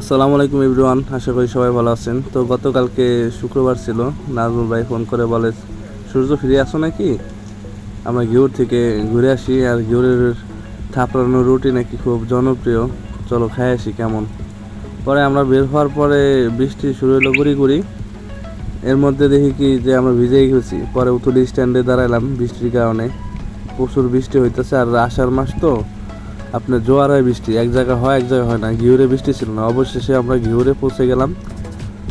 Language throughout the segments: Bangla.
আসসালামু আলাইকুম এভরিওয়ান, আশা করি সবাই ভালো আছেন। তো গতকালকে শুক্রবার ছিল, নাজমুল ভাই ফোন করে বলে, সূর্য ফিরে আসো নাকি? আমরা ঘিউর থেকে ঘুরে আসি, আর ঘিউরের থাপড়ানো রুটি নাকি খুব জনপ্রিয়। চলো খাই আসি কেমন। পরে আমরা বের হওয়ার পরে বৃষ্টি শুরু হলো গুড়ি গুড়ি। এর মধ্যে দেখি কি যে আমরা ভিজেই গেছি। পরে উতুলি স্ট্যান্ডে দাঁড়ালাম বৃষ্টির কারণে। প্রচুর বৃষ্টি হইতেছে, আর আষাঢ় মাস তো। আপনার জোয়ার হয় বৃষ্টি, এক জায়গায় হয়, এক জায়গায় হয় না। ঘিউরে বৃষ্টি ছিল না। অবশেষে আমরা ঘিউরে পৌঁছে গেলাম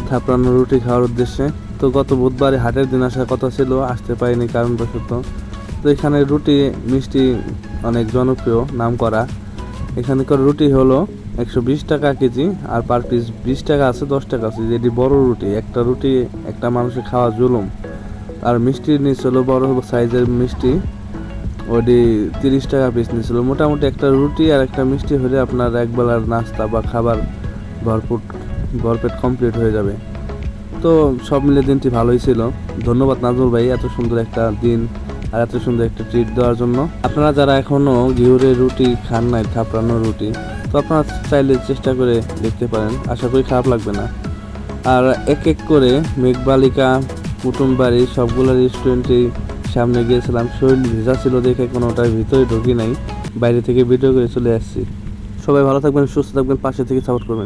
থাপড়ানো রুটি খাওয়ার উদ্দেশ্যে। তো গত বুধবারে হাটের দিন আসার কথা ছিল, আসতে পারিনি কারণবশত। তো এখানে রুটি, মিষ্টি অনেক জনপ্রিয় নাম করা এখানকার রুটি হলো একশো বিশ টাকা কেজি আর পার পিস বিশ টাকা আছে, দশ টাকা আছে। যেটি বড় রুটি, একটা রুটি একটা মানুষের খাওয়া জুলুম। আর মিষ্টির নিচ হলো বড় সাইজের মিষ্টি। ওটি তিরিশ টাকা পিস নিয়েছিল। মোটামুটি একটা রুটি আর একটা মিষ্টি হলে আপনার একবেলার নাস্তা বা খাবার ভরপুর, ভরপেট কমপ্লিট হয়ে যাবে। তো সব মিলে দিনটি ভালোই ছিল। ধন্যবাদ নাজমুল ভাই এত সুন্দর একটা দিন আর এত সুন্দর একটা ট্রিট দেওয়ার জন্য। আপনারা যারা এখনও ঘিউরে রুটি খান নাই থাপড়ানো রুটি, তো আপনারা চাইলে চেষ্টা করে দেখতে পারেন। আশা করি খারাপ লাগবে না। আর এক এক করে মেঘবালিকা কুটুমবাড়ি সবগুলো রেস্টুরেন্টেই সামনে গিয়েছিলাম, শরীর ভেজা ছিল দেখে কোনোটার ভিতরে ঢুকি নাই, বাইরে থেকে ভিডিও করে চলে আসছি। সবাই ভালো থাকবেন, সুস্থ থাকবেন, পাশে থেকে সাপোর্ট করবেন।